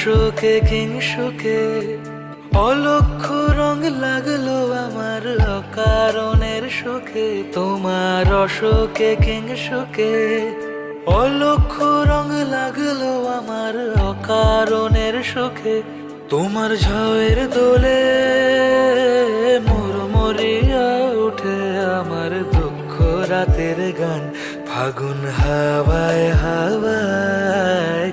অশোকে কিংসুকে অলক্ষ রং লাগল আমার অকারণের সুখে তোমার অশোকে কিংসুকে অলক্ষ রং লাগল আমার অকারণের সুখে তোমার ঝয়ের দোলে মোর মরিয়া উঠে আমার দুঃখ রাতের গান, ফাগুন হাওয়ায় হাওয়ায়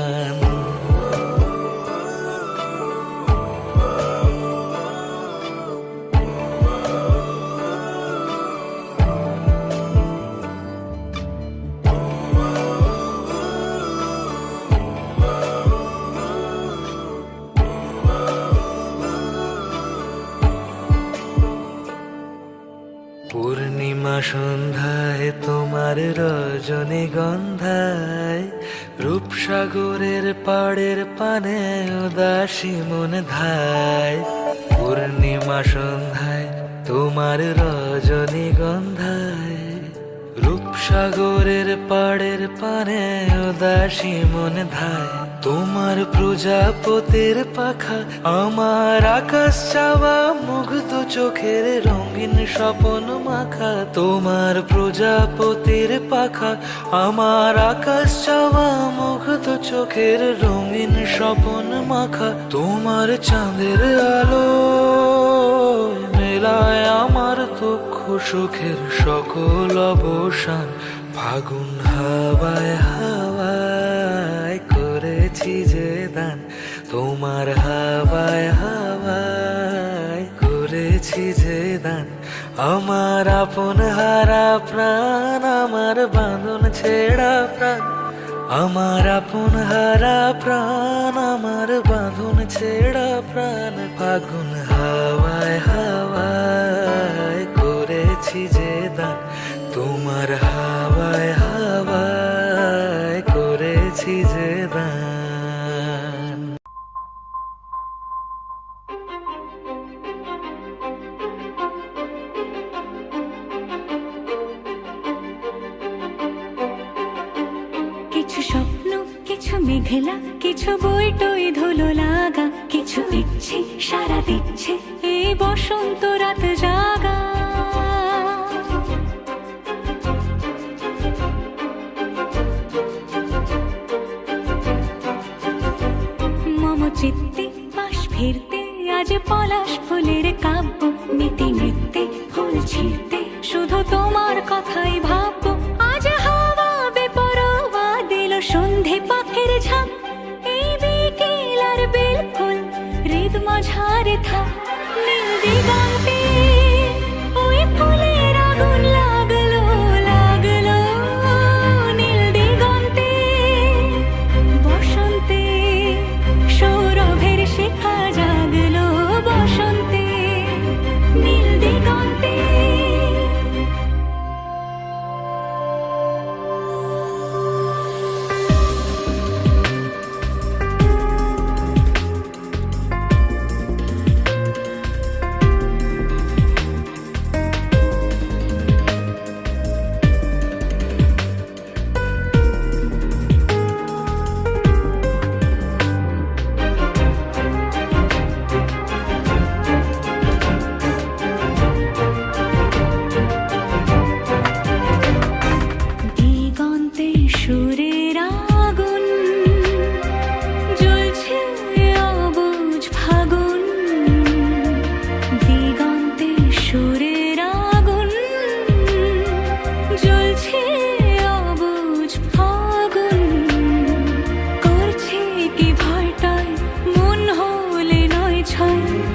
রূপসাগরের পাড়ের পানে উদাসী মন ধায়। পূর্ণিমা সন্ধ্যায় তোমার রজনী রূপসাগরের পাড়ের পানে উদাসী মন ধায়। তোমার প্রজাপতির পাখা, আমার আকাশ চাওয়া, মুগ্ধ চোখের রঙিন স্বপন মাখা। তোমার প্রজাপতির পাখা, আমার আকাশ চাওয়া, মুগ্ধ চোখের রঙিন স্বপন মাখা। তোমার চাঁদের আলো দুঃখ সুখের সকল অবসান। ফাগুন হাওয়ায় হাওয়ায় করেছি যে দান। তোমার হাওয়ায় হাওয়ায় করেছি যে দান। আমার আপন হারা প্রাণ, আমার বাঁধন ছেড়া প্রাণ। আমার আপন হারা প্রাণ, আমার বাঁধন ছেড়া প্রাণ। ফাগুন হাওয়ায় হাওয়ায় তোমার হাওয়ায় হাওয়ায় করেছি যে দান। কিছু স্বপ্ন, কিছু মেঘলা, কিছু বই টই ধুলো লাগা, কিছু ইচ্ছে সারা দিচ্ছে এই বসন্ত রাত জাগা। ফিরতে আজ পলাশ ফুলের কাব্য ফুল ছিঁড়তে। শুধু তোমার কথাই ভাববো আজ হাওয়া বেপরোয়া দিল সন্ধে পাখের ঝাঁপ। এই বিকেল আর বিলকুল হৃদ মাঝারে থাক। নীল দিগন্তে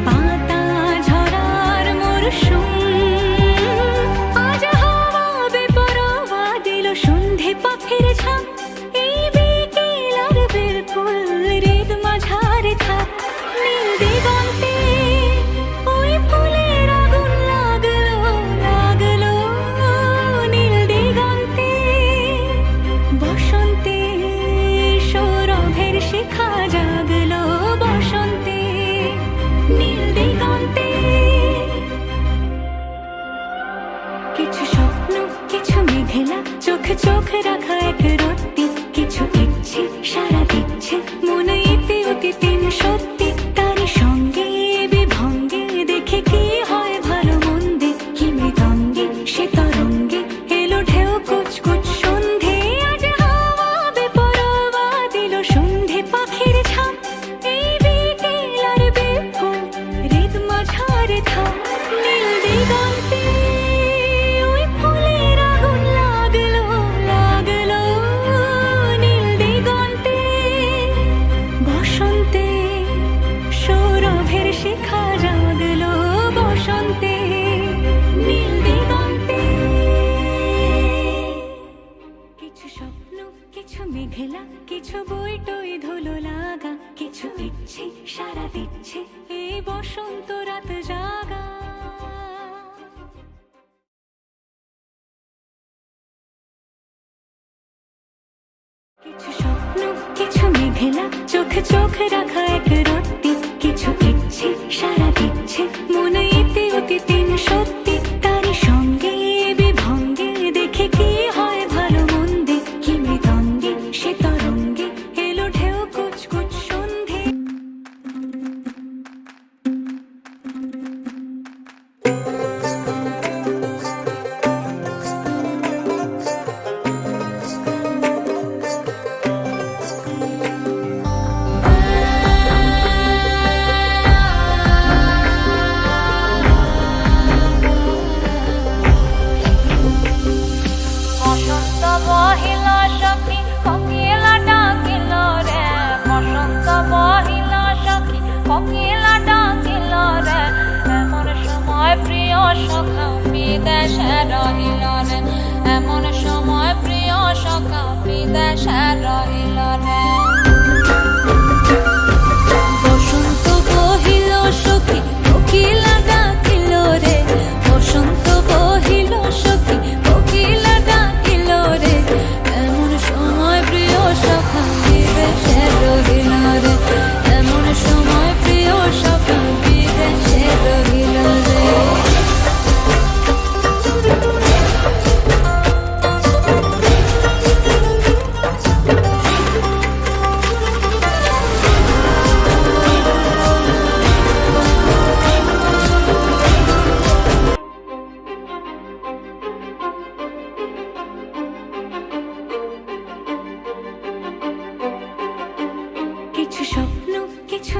把 ভেলা চোখে চোখ রাখা এক রত্তি কিছু ইচ্ছে সারাদিন সৌরভের শিখা জাদল বসন্তে কিছু স্বপ্ন, কিছু মেঘলা, কিছু বইটই ধুলো লাগা, কিছু ইচ্ছে সারা দিচ্ছে এই বসন্ত রাত কিছু স্বপ্ন, কিছু মেঘলা চোখ রাখা এক রত্তি কিছু দিচ্ছে সারা দিচ্ছে মনে that shadow in